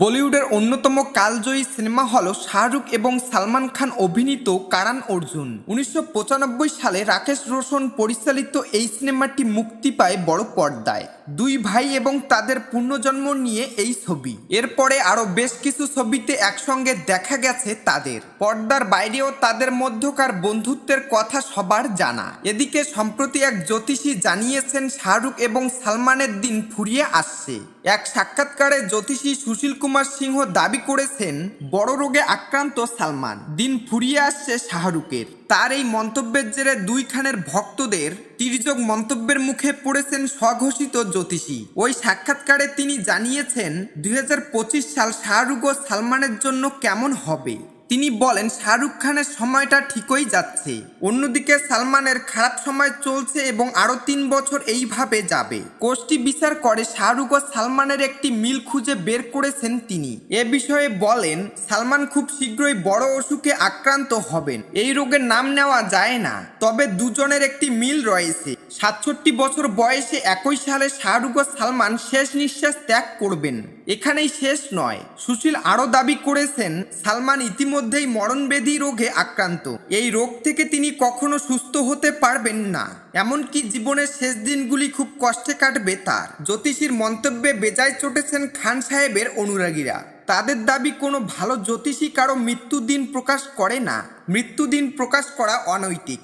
বলিউডের অন্যতম কালজয়ী সিনেমা হল শাহরুখ এবং সালমান খান অভিনীত কারান অর্জুন। উনিশশো পঁচানব্বই সালে রাকেশ রোশন পরিচালিত এই সিনেমাটি মুক্তি পায় বড় পর্দায়। দুই ভাই এবং তাদের পুনর্জন্ম নিয়ে এই ছবি। এরপরে আরও বেশ কিছু ছবিতে একসঙ্গে দেখা গেছে তাদের। পর্দার বাইরেও তাদের মধ্যকার বন্ধুত্বের কথা সবার জানা। এদিকে সম্প্রতি এক জ্যোতিষী জানিয়েছেন, শাহরুখ এবং সালমানের দিন ফুরিয়ে আসছে। এক সাক্ষাৎকারে জ্যোতিষী সুশীল কুমার সিংহ দাবি করেছেন, বড় রোগে আক্রান্ত সালমান, দিন ফুরিয়ে আসছে শাহরুখের। তার এই মন্তব্যের জেরে দুই খানের ভক্তদের তির্যক মন্তব্যের মুখে পড়েছেন স্বঘোষিত জ্যোতিষী। ওই সাক্ষাৎকারে তিনি জানিয়েছেন, দুই হাজার পঁচিশ সাল শাহরুখ ও সালমানের জন্য কেমন হবে? তিনি বলেন, শাহরুখ খানের সময়টা ঠিকই যাচ্ছে। অন্যদিকে সালমানের খারাপ সময় চলছে এবং আরও তিন বছর এইভাবে যাবে। কোষ্টি বিচার করে, শাহরুখ ও সালমানের একটি মিল খুঁজে বের করেছেন তিনি। এ বিষয়ে বলেন, সালমান খুব শীঘ্রই বড় অসুখে আক্রান্ত হবেন। এই রোগের নাম নেওয়া যায় না, তবে দুজনের একটি মিল রয়েছে। সাতষট্টি বছর বয়সে একই সালে শাহরুখ ও সালমান শেষ নিঃশ্বাস ত্যাগ করবেন। এখানেই শেষ নয়। সুশীল আরও দাবি করেছেন, সালমান ইতিমধ্যেই মরণবেধি রোগে আক্রান্ত। এই রোগ থেকে তিনি কখনো সুস্থ হতে পারবেন না। এমনকি জীবনের শেষ দিনগুলি খুব কষ্টে কাটবে তার। জ্যোতিষীর মন্তব্যে বেজায় চটেছেন খান সাহেবের অনুরাগীরা। তাদের দাবি, কোনো ভালো জ্যোতিষী কারও মৃত্যুদিন প্রকাশ করে না। মৃত্যুদিন প্রকাশ করা অনৈতিক।